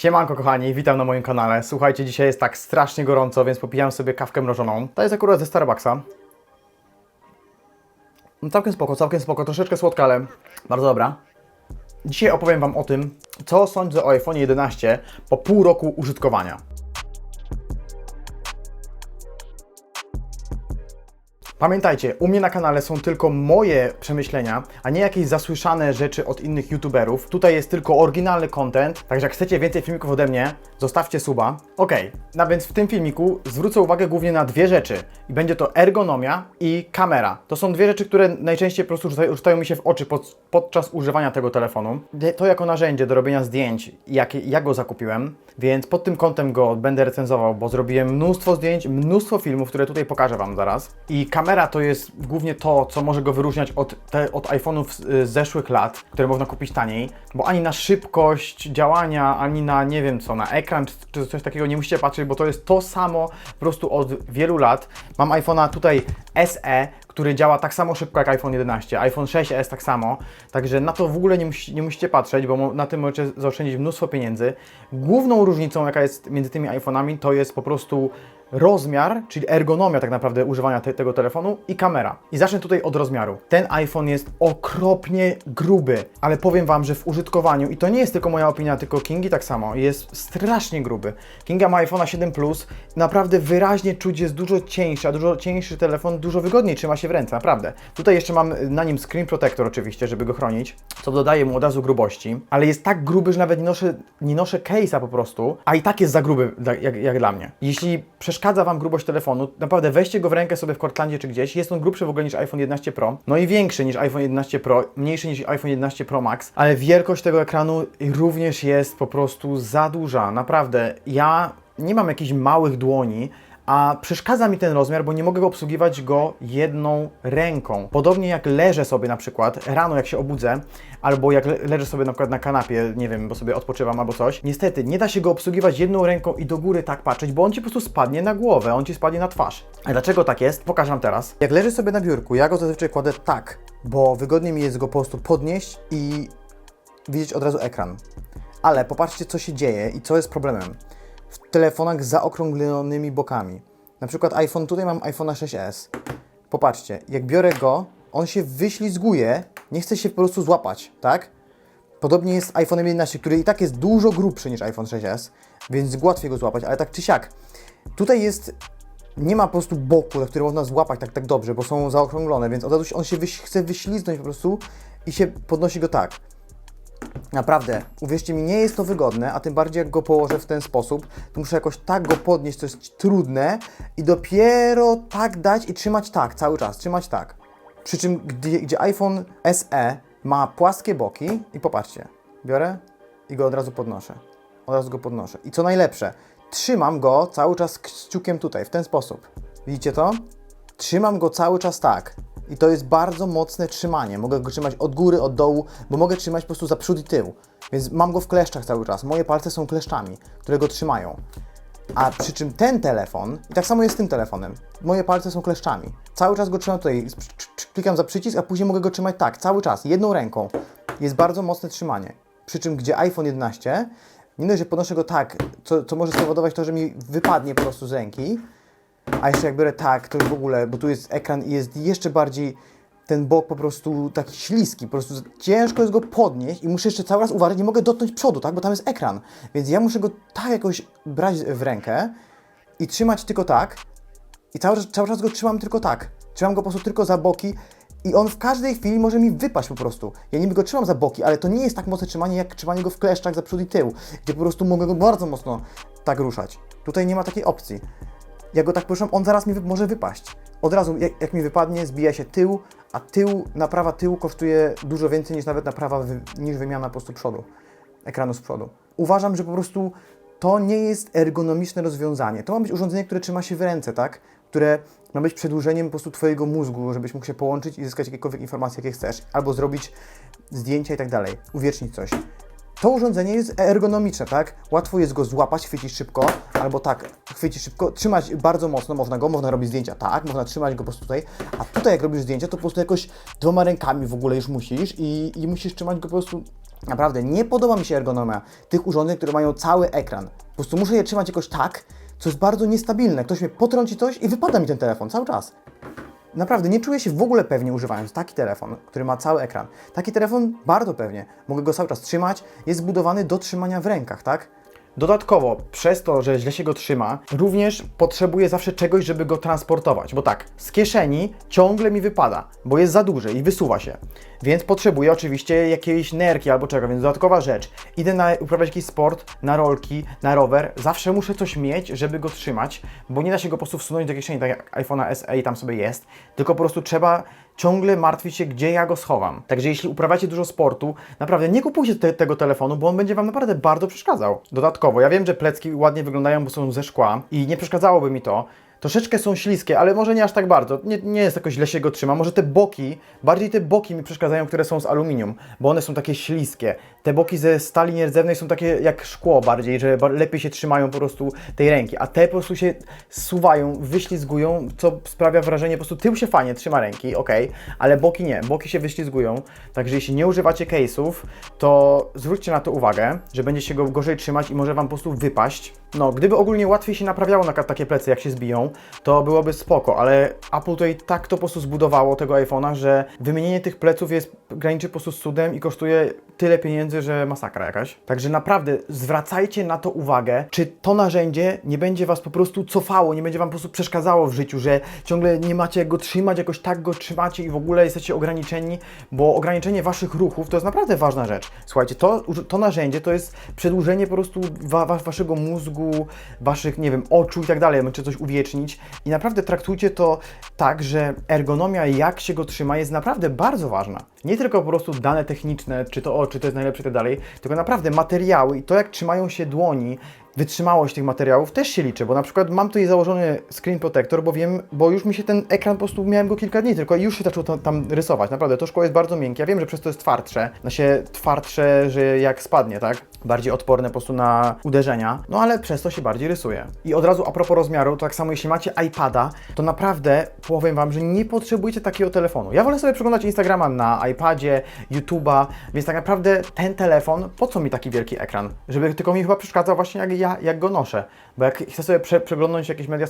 Siemanko kochani, witam na moim kanale. Słuchajcie, dzisiaj jest tak strasznie gorąco, więc popijam sobie kawkę mrożoną. To jest akurat ze Starbucksa. No całkiem spoko, całkiem spoko, troszeczkę słodka, ale bardzo dobra. Dzisiaj opowiem Wam o tym, co sądzę o iPhone 11 po pół roku użytkowania. Pamiętajcie, u mnie na kanale są tylko moje przemyślenia, a nie jakieś zasłyszane rzeczy od innych youtuberów. Tutaj jest tylko oryginalny content, także jak chcecie więcej filmików ode mnie, zostawcie suba. Okej, no więc w tym filmiku zwrócę uwagę głównie na dwie rzeczy. I będzie to ergonomia i kamera. To są dwie rzeczy, które najczęściej po prostu rzucają, mi się w oczy pod, podczas używania tego telefonu. To jako narzędzie do robienia zdjęć, jak ja go zakupiłem, więc pod tym kątem go będę recenzował, bo zrobiłem mnóstwo zdjęć, mnóstwo filmów, które tutaj pokażę Wam zaraz. I kamera to jest głównie to, co może go wyróżniać od, od iPhone'ów z, z zeszłych lat, które można kupić taniej, bo ani na szybkość działania, ani na nie wiem co, na ekran czy, czy coś takiego nie musicie patrzeć, bo to jest to samo po prostu od wielu lat. Mam iPhone'a tutaj SE, który działa tak samo szybko jak iPhone 11, iPhone 6s tak samo, także na to w ogóle nie, musi, nie musicie patrzeć, bo na tym możecie zaoszczędzić mnóstwo pieniędzy. Główną różnicą, jaka jest między tymi iPhone'ami, to jest po prostu rozmiar, czyli ergonomia tak naprawdę używania te, tego telefonu i kamera. I zacznę tutaj od rozmiaru. Ten iPhone jest okropnie gruby, ale powiem Wam, że w użytkowaniu, i to nie jest tylko moja opinia, tylko Kingi tak samo, jest strasznie gruby. Kinga ma iPhone'a 7 Plus, naprawdę wyraźnie czuć jest dużo cieńszy, a dużo cieńszy telefon dużo wygodniej trzyma się w ręce, naprawdę. Tutaj jeszcze mam na nim screen protector oczywiście, żeby go chronić, co dodaje mu od razu grubości, ale jest tak gruby, że nawet nie noszę, nie noszę case'a po prostu, a i tak jest za gruby jak, jak dla mnie. Jeśli przeszkadza Wam grubość telefonu, naprawdę weźcie go w rękę sobie w Cortlandzie czy gdzieś, jest on grubszy w ogóle niż iPhone 11 Pro, no i większy niż iPhone 11 Pro, mniejszy niż iPhone 11 Pro Max, ale wielkość tego ekranu również jest po prostu za duża, naprawdę. Ja nie mam jakichś małych dłoni, a przeszkadza mi ten rozmiar, bo nie mogę obsługiwać go jedną ręką. Podobnie jak leżę sobie na przykład rano, jak się obudzę, albo jak le- leżę sobie na przykład na kanapie, nie wiem, bo sobie odpoczywam albo coś. Niestety, nie da się go obsługiwać jedną ręką i do góry tak patrzeć, bo on ci po prostu spadnie na głowę, on ci spadnie na twarz. A dlaczego tak jest? Pokażę wam teraz. Jak leży sobie na biurku, ja go zazwyczaj kładę tak, bo wygodniej mi jest go po prostu podnieść i widzieć od razu ekran. Ale popatrzcie, co się dzieje i co jest problemem. Telefonach z zaokrąglonymi bokami. Na przykład iPhone, tutaj mam iPhone'a 6s. Popatrzcie, jak biorę go, on się wyślizguje, nie chce się po prostu złapać, tak? Podobnie jest z iPhone 11, który i tak jest dużo grubszy niż iPhone 6s, więc łatwiej go złapać, ale tak czy siak. Tutaj jest, nie ma po prostu boku, na który można złapać tak, tak dobrze, bo są zaokrąglone, więc od razu on się wyś, chce wyśliznąć po prostu i się podnosi go tak. Naprawdę, uwierzcie mi, nie jest to wygodne, a tym bardziej jak go położę w ten sposób, to muszę jakoś tak go podnieść, to jest trudne i dopiero tak dać i trzymać tak cały czas, trzymać tak. Przy czym, gdzie, gdzie iPhone SE ma płaskie boki i popatrzcie, biorę i go od razu podnoszę. Od razu go podnoszę. I co najlepsze, trzymam go cały czas kciukiem tutaj, w ten sposób. Widzicie to? Trzymam go cały czas tak. I to jest bardzo mocne trzymanie. Mogę go trzymać od góry, od dołu, bo mogę trzymać po prostu za przód i tył. Więc mam go w kleszczach cały czas. Moje palce są kleszczami, które go trzymają. A przy czym ten telefon, i tak samo jest z tym telefonem, moje palce są kleszczami. Cały czas go trzymam tutaj, klikam za przycisk, a później mogę go trzymać tak, cały czas, jedną ręką. Jest bardzo mocne trzymanie. Przy czym gdzie iPhone 11, nie dość, że podnoszę go tak, co, co może spowodować to, że mi wypadnie po prostu z ręki, a jeszcze jak biorę tak, to już w ogóle, bo tu jest ekran i jest jeszcze bardziej ten bok po prostu taki śliski, po prostu ciężko jest go podnieść i muszę jeszcze cały raz uważać, nie mogę dotknąć przodu, tak, bo tam jest ekran. Więc ja muszę go tak jakoś brać w rękę i trzymać tylko tak i cały, cały czas go trzymam tylko tak. Trzymam go po prostu tylko za boki i on w każdej chwili może mi wypaść po prostu. Ja niby go trzymam za boki, ale to nie jest tak mocne trzymanie, jak trzymanie go w kleszczach za przód i tył, gdzie po prostu mogę go bardzo mocno tak ruszać. Tutaj nie ma takiej opcji. Jak go tak poruszam, on zaraz mi wy- może wypaść. Od razu, jak, jak mi wypadnie, zbija się tył, a tył, naprawa tyłu kosztuje dużo więcej niż nawet naprawa, wy, niż wymiana po prostu przodu, ekranu z przodu. Uważam, że po prostu to nie jest ergonomiczne rozwiązanie. To ma być urządzenie, które trzyma się w ręce, tak? Które ma być przedłużeniem po prostu Twojego mózgu, żebyś mógł się połączyć i zyskać jakiekolwiek informacje, jakie chcesz, albo zrobić zdjęcia i tak dalej, uwiecznić coś. To urządzenie jest ergonomiczne, tak? Łatwo jest go złapać, chwycić szybko, albo tak, chwycić szybko, trzymać bardzo mocno, można go, można robić zdjęcia tak, można trzymać go po prostu tutaj, a tutaj jak robisz zdjęcia, to po prostu jakoś dwoma rękami w ogóle już musisz i, i musisz trzymać go po prostu Naprawdę, nie podoba mi się ergonomia tych urządzeń, które mają cały ekran. Po prostu muszę je trzymać jakoś tak, co jest bardzo niestabilne. Ktoś mnie potrąci coś i wypada mi ten telefon cały czas. Naprawdę, nie czuję się w ogóle pewnie używając taki telefon, który ma cały ekran. Taki telefon bardzo pewnie. Mogę go cały czas trzymać, jest zbudowany do trzymania w rękach, tak? Dodatkowo, przez to, że źle się go trzyma, również potrzebuję zawsze czegoś, żeby go transportować. Bo tak, z kieszeni ciągle mi wypada, bo jest za duży i wysuwa się. Więc potrzebuję oczywiście jakiejś nerki albo czego, więc dodatkowa rzecz. Idę na, uprawiać jakiś sport, na rolki, na rower, zawsze muszę coś mieć, żeby go trzymać, bo nie da się go po prostu wsunąć do kieszeni, tak jak iPhone'a SE tam sobie jest, tylko po prostu trzeba ciągle martwić się, gdzie ja go schowam. Także jeśli uprawiacie dużo sportu, naprawdę nie kupujcie te, tego telefonu, bo on będzie Wam naprawdę bardzo przeszkadzał. Dodatkowo, ja wiem, że plecki ładnie wyglądają, bo są ze szkła i nie przeszkadzałoby mi to, Troszeczkę są śliskie, ale może nie aż tak bardzo. Nie, nie jest jakoś źle się go trzyma. Może te boki, bardziej te boki mi przeszkadzają, które są z aluminium, bo one są takie śliskie. Te boki ze stali nierdzewnej są takie jak szkło bardziej, że lepiej się trzymają po prostu tej ręki, a te po prostu się suwają, wyślizgują, co sprawia wrażenie, po prostu tył się fajnie trzyma ręki, ok, ale boki nie, boki się wyślizgują. Także jeśli nie używacie case'ów, to zwróćcie na to uwagę, że będzie się go gorzej trzymać i może Wam po prostu wypaść. No, gdyby ogólnie łatwiej się naprawiało na takie plecy, jak się zbiją, to byłoby spoko, ale Apple tutaj tak to po prostu zbudowało tego iPhone'a, że wymienienie tych pleców jest graniczy po prostu z cudem i kosztuje tyle pieniędzy, że masakra jakaś. Także naprawdę zwracajcie na to uwagę, czy to narzędzie nie będzie Was po prostu cofało, nie będzie Wam po prostu przeszkadzało w życiu, że ciągle nie macie go trzymać, jakoś tak go trzymacie i w ogóle jesteście ograniczeni, bo ograniczenie Waszych ruchów to jest naprawdę ważna rzecz. Słuchajcie, to, to narzędzie to jest przedłużenie po prostu wa, wa, Waszego mózgu, Waszych, nie wiem, oczu i tak dalej, czy coś uwiecznić i naprawdę traktujcie to tak, że ergonomia, jak się go trzyma, jest naprawdę bardzo ważna. Nie tylko po prostu dane techniczne, czy to o, czy to jest najlepsze i tak dalej, tylko naprawdę materiały i to, jak trzymają się dłoni, wytrzymałość tych materiałów też się liczy, bo na przykład mam tutaj założony screen protector, bo wiem, bo już mi się ten ekran po prostu miałem go kilka dni, tylko już się zaczął tam, tam rysować. Naprawdę, to szkło jest bardzo miękkie. Ja wiem, że przez to jest twardsze, na się twardsze, że jak spadnie, tak? Bardziej odporne po prostu na uderzenia, no ale przez to się bardziej rysuje. I od razu a propos rozmiaru, to tak samo jeśli macie iPada, to naprawdę powiem Wam, że nie potrzebujecie takiego telefonu. Ja wolę sobie przeglądać Instagrama na iPadzie, YouTube'a, więc tak naprawdę ten telefon, po co mi taki wielki ekran? Żeby tylko mi chyba przeszkadzał właśnie jak ja, jak go noszę. Bo jak chcę sobie prze, przeglądnąć jakieś media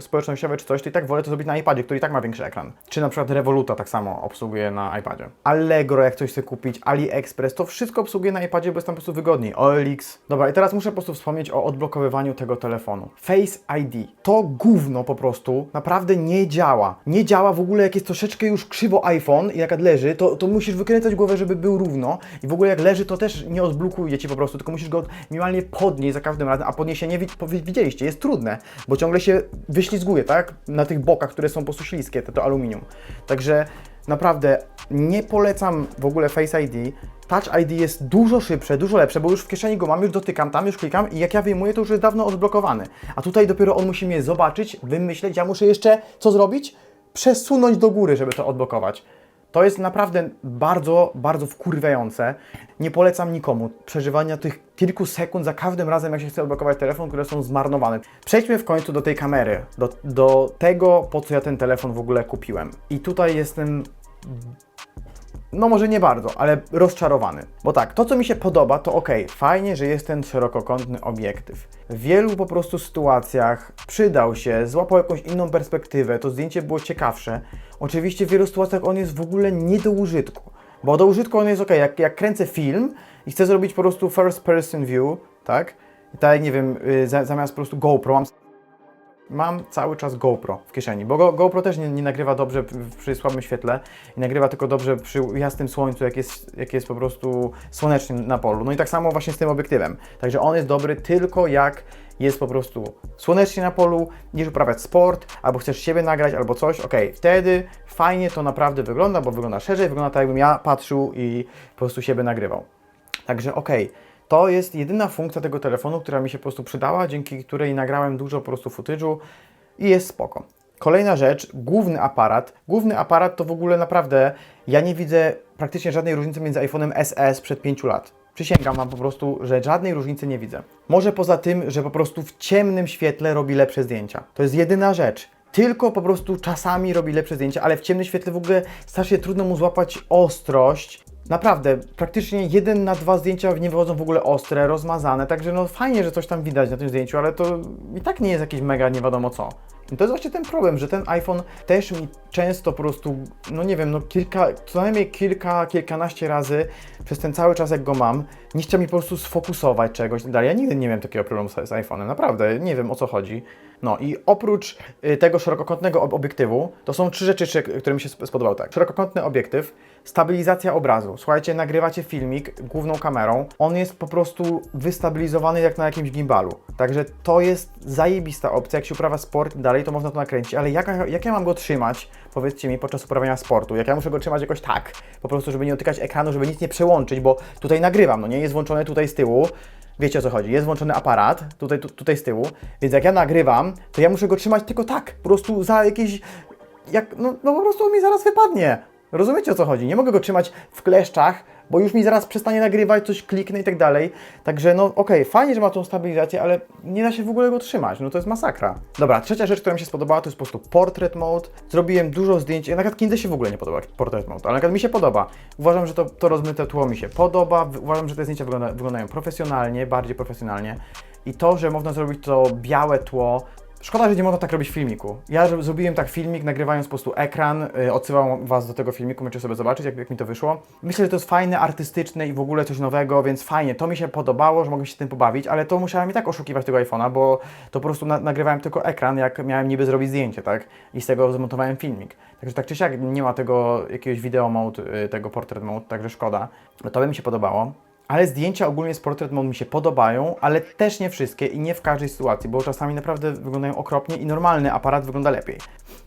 społecznościowe czy coś, to i tak wolę to zrobić na iPadzie, który i tak ma większy ekran. Czy na przykład Revoluta tak samo obsługuje na iPadzie. Allegro, jak coś chce kupić, AliExpress, to wszystko obsługuje na iPadzie, bo jest tam po prostu wygodniej. OLX. Dobra, i teraz muszę po prostu wspomnieć o odblokowywaniu tego telefonu. Face ID. To gówno po prostu naprawdę nie działa. Nie działa w ogóle, jak jest troszeczkę już krzywo iPhone i jak leży, to, to musisz wykręcać głowę, żeby był równo. I w ogóle jak leży, to też nie odblokuje Ci po prostu, tylko musisz go minimalnie podnieść za każdym razem, a podniesienie wi- po- widzieliście, jest trudne, bo ciągle się wyślizguje, tak? Na tych bokach, które są po prostu śliskie, to, to aluminium. Także naprawdę nie polecam w ogóle Face ID. Touch ID jest dużo szybsze, dużo lepsze, bo już w kieszeni go mam, już dotykam tam, już klikam i jak ja wyjmuję, to już jest dawno odblokowany. A tutaj dopiero on musi mnie zobaczyć, wymyśleć, ja muszę jeszcze co zrobić? Przesunąć do góry, żeby to odblokować. To jest naprawdę bardzo, bardzo wkurwiające. Nie polecam nikomu przeżywania tych kilku sekund za każdym razem, jak się chce odblokować telefon, które są zmarnowane. Przejdźmy w końcu do tej kamery, do, do tego, po co ja ten telefon w ogóle kupiłem. I tutaj jestem no może nie bardzo, ale rozczarowany. Bo tak, to co mi się podoba, to ok, fajnie, że jest ten szerokokątny obiektyw. W wielu po prostu sytuacjach przydał się, złapał jakąś inną perspektywę, to zdjęcie było ciekawsze. Oczywiście w wielu sytuacjach on jest w ogóle nie do użytku. Bo do użytku on jest ok, jak, jak kręcę film i chcę zrobić po prostu first person view, tak? I tak nie wiem, y, za, zamiast po prostu GoPro mam mam cały czas GoPro w kieszeni, bo Go, GoPro też nie, nie nagrywa dobrze przy słabym świetle i nagrywa tylko dobrze przy jasnym słońcu, jak jest, jak jest po prostu słonecznie na polu. No i tak samo właśnie z tym obiektywem. Także on jest dobry tylko jak jest po prostu słonecznie na polu, niż uprawiać sport, albo chcesz siebie nagrać, albo coś, ok, wtedy fajnie to naprawdę wygląda, bo wygląda szerzej, wygląda tak jakbym ja patrzył i po prostu siebie nagrywał. Także okej, to jest jedyna funkcja tego telefonu, która mi się po prostu przydała, dzięki której nagrałem dużo po prostu footage'u i jest spoko. Kolejna rzecz, główny aparat. Główny aparat to w ogóle naprawdę, ja nie widzę praktycznie żadnej różnicy między iPhone'em SE sprzed 5 lat. Przysięgam Wam po prostu, że żadnej różnicy nie widzę. Może poza tym, że po prostu w ciemnym świetle robi lepsze zdjęcia. To jest jedyna rzecz. Tylko po prostu czasami robi lepsze zdjęcia, ale w ciemnym świetle w ogóle strasznie trudno mu złapać ostrość naprawdę, praktycznie jeden na dwa zdjęcia nie wychodzą w ogóle ostre, rozmazane, także no fajnie, że coś tam widać na tym zdjęciu, ale to i tak nie jest jakieś mega nie wiadomo co. I to jest właśnie ten problem, że ten iPhone też mi często po prostu, no nie wiem, no kilka, co najmniej kilka, kilkanaście razy przez ten cały czas jak go mam, nie chciał mi po prostu sfokusować czegoś i tak dalej. Ja nigdy nie miałem takiego problemu z, z iPhone'em, naprawdę, nie wiem o co chodzi. No i oprócz y, tego szerokokątnego ob- obiektywu, to są trzy rzeczy, czy- które mi się sp- spodobały. Tak, szerokokątny obiektyw, stabilizacja obrazu. Słuchajcie, nagrywacie filmik główną kamerą, on jest po prostu wystabilizowany jak na jakimś gimbalu. Także to jest zajebista opcja, jak się uprawia sport dalej, to można to nakręcić, ale jak, jak ja mam go trzymać, powiedzcie mi, podczas uprawiania sportu? Jak ja muszę go trzymać jakoś tak, po prostu, żeby nie dotykać ekranu, żeby nic nie przełączyć, bo tutaj nagrywam, no nie, jest włączone tutaj z tyłu, Wiecie o co chodzi, jest włączony aparat, tutaj, tu, tutaj z tyłu, więc jak ja nagrywam, to ja muszę go trzymać tylko tak, po prostu za jakieś, jak, no, no po prostu mi zaraz wypadnie. Rozumiecie o co chodzi? Nie mogę go trzymać w kleszczach, bo już mi zaraz przestanie nagrywać, coś kliknę i tak dalej. Także no okej, fajnie, że ma tą stabilizację, ale nie da się w ogóle go trzymać, no to jest masakra. Dobra, trzecia rzecz, która mi się spodobała, to jest po prostu portrait mode. Zrobiłem dużo zdjęć, na przykład Kindle się w ogóle nie podoba portrait mode, ale na przykład mi się podoba. Uważam, że to, to rozmyte tło mi się podoba, uważam, że te zdjęcia wygląda, wyglądają profesjonalnie, bardziej profesjonalnie. I to, że można zrobić to białe tło, Szkoda, że nie można tak robić filmiku. Ja zro- zrobiłem tak filmik, nagrywając po prostu ekran, yy, odsyłam Was do tego filmiku, możecie sobie zobaczyć, jak, jak mi to wyszło. Myślę, że to jest fajne, artystyczne i w ogóle coś nowego, więc fajnie. To mi się podobało, że mogłem się tym pobawić, ale to musiałem i tak oszukiwać tego iPhone'a, bo to po prostu na, nagrywałem tylko ekran, jak miałem niby zrobić zdjęcie, tak? I z tego zmontowałem filmik. Także tak czy siak nie ma tego jakiegoś video mode, yy, tego portrait mode, także szkoda. To by mi się podobało. Ale zdjęcia ogólnie z Portrait Mode mi się podobają, ale też nie wszystkie i nie w każdej sytuacji, bo czasami naprawdę wyglądają okropnie i normalny aparat wygląda lepiej.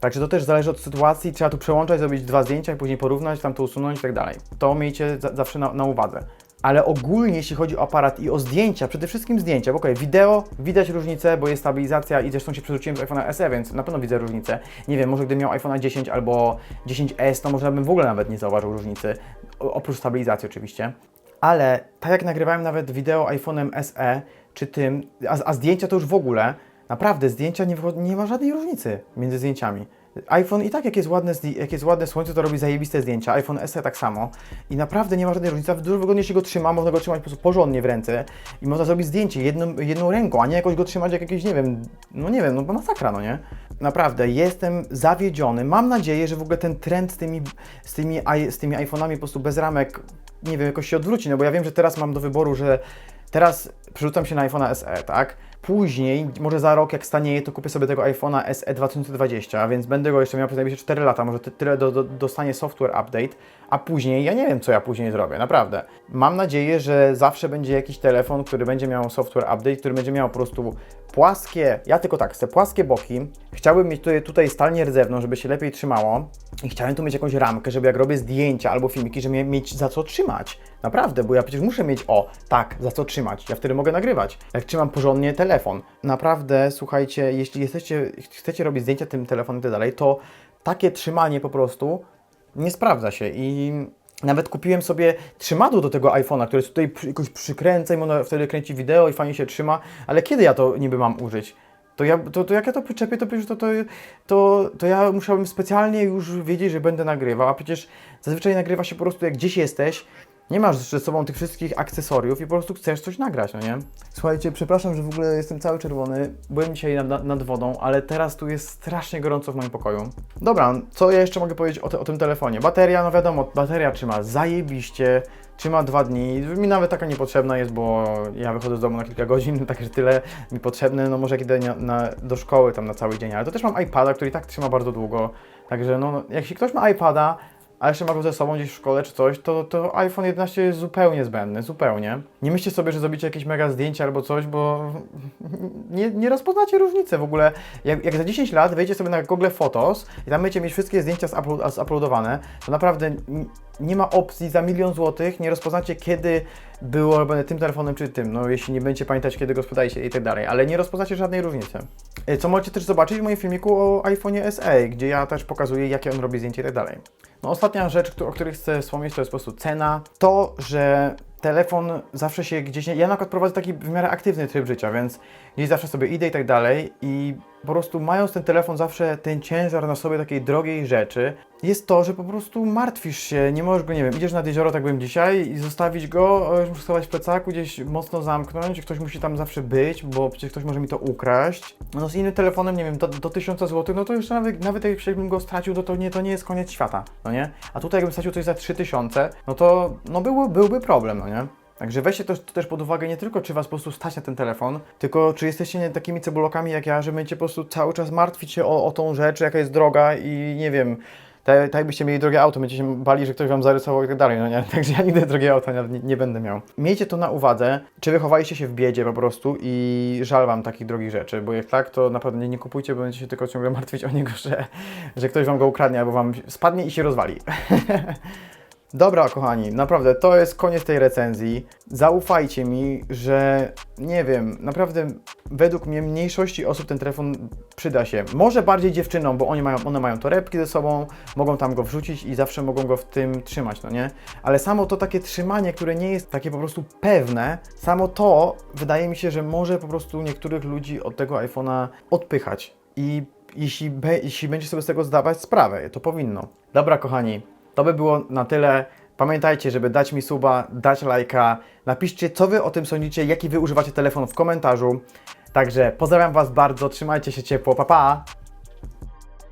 Także to też zależy od sytuacji, trzeba tu przełączać, zrobić dwa zdjęcia i później porównać, tam to usunąć i tak dalej. To miejcie za zawsze na, na uwadze. Ale ogólnie jeśli chodzi o aparat i o zdjęcia, przede wszystkim zdjęcia, bo okej, wideo widać różnicę, bo jest stabilizacja i zresztą się przerzuciłem z iPhone'a SE, więc na pewno widzę różnicę. Nie wiem, może gdybym miał iPhone'a 10 albo 10S, to może bym w ogóle nawet nie zauważył różnicy, oprócz stabilizacji oczywiście. Ale tak jak nagrywałem nawet wideo iPhone'em SE czy tym, a, a zdjęcia to już w ogóle, naprawdę zdjęcia nie, nie ma żadnej różnicy między zdjęciami. iPhone i tak jak jest, ładne, jak jest ładne słońce, to robi zajebiste zdjęcia. iPhone SE tak samo. I naprawdę nie ma żadnej różnicy. Dużo wygodniej się go trzyma, można go trzymać po prostu porządnie w ręce i można zrobić zdjęcie jedną, jedną ręką, a nie jakoś go trzymać jak jakieś, nie wiem, no nie wiem, no masakra, no nie? Naprawdę, jestem zawiedziony. Mam nadzieję, że w ogóle ten trend z tymi, z tymi, z tymi iPhone'ami po prostu bez ramek, nie wiem, jakoś się odwróci, no bo ja wiem, że teraz mam do wyboru, że teraz przerzucam się na iPhone'a SE, tak? Później, może za rok, jak stanieje, to kupię sobie tego iPhone'a SE 2020, więc będę go jeszcze miał przez najbliższe 4 lata, może ty- tyle do, do, dostanie software update, a później, ja nie wiem, co ja później zrobię, naprawdę. Mam nadzieję, że zawsze będzie jakiś telefon, który będzie miał software update, który będzie miał po prostu płaskie, ja tylko tak, chcę płaskie boki, chciałbym mieć tutaj, tutaj rdzewną, żeby się lepiej trzymało i chciałem tu mieć jakąś ramkę, żeby jak robię zdjęcia albo filmiki, żeby mieć za co trzymać. Naprawdę, bo ja przecież muszę mieć, o, tak, za co trzymać. Ja wtedy mogę nagrywać. Jak trzymam porządnie telefon. Naprawdę, słuchajcie, jeśli jesteście, chcecie robić zdjęcia tym telefonem i tak dalej, to takie trzymanie po prostu nie sprawdza się i nawet kupiłem sobie trzymadło do tego iPhone'a, które tutaj jakoś przykręca i ona wtedy kręci wideo i fajnie się trzyma, ale kiedy ja to niby mam użyć? To, ja, to, to jak ja to przyczepię, to przecież to, to, to, to ja musiałbym specjalnie już wiedzieć, że będę nagrywał, a przecież zazwyczaj nagrywa się po prostu jak gdzieś jesteś, nie masz ze sobą tych wszystkich akcesoriów i po prostu chcesz coś nagrać, no nie? Słuchajcie, przepraszam, że w ogóle jestem cały czerwony. Byłem dzisiaj nad, nad wodą, ale teraz tu jest strasznie gorąco w moim pokoju. Dobra, co ja jeszcze mogę powiedzieć o, te, o tym telefonie? Bateria, no wiadomo, bateria trzyma zajebiście, trzyma dwa dni. Mi nawet taka niepotrzebna jest, bo ja wychodzę z domu na kilka godzin, także tyle mi potrzebne. No może na, do szkoły tam na cały dzień, ale to też mam iPada, który i tak trzyma bardzo długo. Także no, jak się ktoś ma iPada, a jeszcze ma go ze sobą gdzieś w szkole czy coś, to, to iPhone 11 jest zupełnie zbędny, zupełnie. Nie myślcie sobie, że zrobicie jakieś mega zdjęcia albo coś, bo nie, nie rozpoznacie różnicy w ogóle. Jak, jak za 10 lat wejdziecie sobie na Google Photos i tam będziecie mieć wszystkie zdjęcia zupload, zuploadowane, to naprawdę nie ma opcji za milion złotych, nie rozpoznacie kiedy było robione tym telefonem czy tym, no jeśli nie będziecie pamiętać kiedy go sprzedajecie i tak dalej, ale nie rozpoznacie żadnej różnicy. E, Co możecie też zobaczyć w moim filmiku o iPhone'ie SE, gdzie ja też pokazuję jakie on robi zdjęcia i tak dalej. No ostatnia rzecz, o której chcę wspomnieć, to jest po prostu cena. To, że telefon zawsze się gdzieś... Ja na przykład prowadzę taki w miarę aktywny tryb życia, więc gdzieś zawsze sobie idę i tak dalej i po prostu mając ten telefon zawsze ten ciężar na sobie takiej drogiej rzeczy, jest to, że po prostu martwisz się, nie możesz go, nie wiem, idziesz nad jezioro, tak byłem dzisiaj i zostawić go, muszę schować w plecaku, gdzieś mocno zamknąć, ktoś musi tam zawsze być, bo przecież ktoś może mi to ukraść. No z innym telefonem, nie wiem, do, do 1000 zł, no to już nawet, nawet jakbym go stracił, to, to, nie, to nie jest koniec świata, no nie? A tutaj jakbym stracił coś za 3000, no to no było, byłby problem, no nie? Także weźcie to, to też pod uwagę nie tylko, czy was po prostu stać na ten telefon, tylko czy jesteście takimi cebulokami jak ja, że będziecie po prostu cały czas martwić się o, o tą rzecz, jaka jest droga i nie wiem, tak, jakbyście mieli drogie auto, będziecie się bali, że ktoś wam zarysował i tak dalej, no nie? Także ja nigdy drogiego auta nie, nie będę miał. Miejcie to na uwadze, czy wychowaliście się w biedzie po prostu i żal wam takich drogich rzeczy, bo jak tak, to naprawdę nie, nie kupujcie, bo będziecie się tylko ciągle martwić o niego, że, że ktoś wam go ukradnie albo wam spadnie i się rozwali. Dobra, kochani, naprawdę to jest koniec tej recenzji. Zaufajcie mi, że nie wiem, naprawdę według mnie mniejszości osób ten telefon przyda się. Może bardziej dziewczynom, bo oni mają, one mają torebki ze sobą, mogą tam go wrzucić i zawsze mogą go w tym trzymać, no nie? Ale samo to takie trzymanie, które nie jest takie po prostu pewne, samo to wydaje mi się, że może po prostu niektórych ludzi od tego iPhone'a odpychać. I jeśli, jeśli będzie sobie z tego zdawać sprawę, to powinno. Dobra, kochani, to by było na tyle. Pamiętajcie, żeby dać mi suba, dać lajka. Napiszcie, co wy o tym sądzicie, jaki wy używacie telefon w komentarzu. Także pozdrawiam was bardzo, trzymajcie się ciepło, pa pa!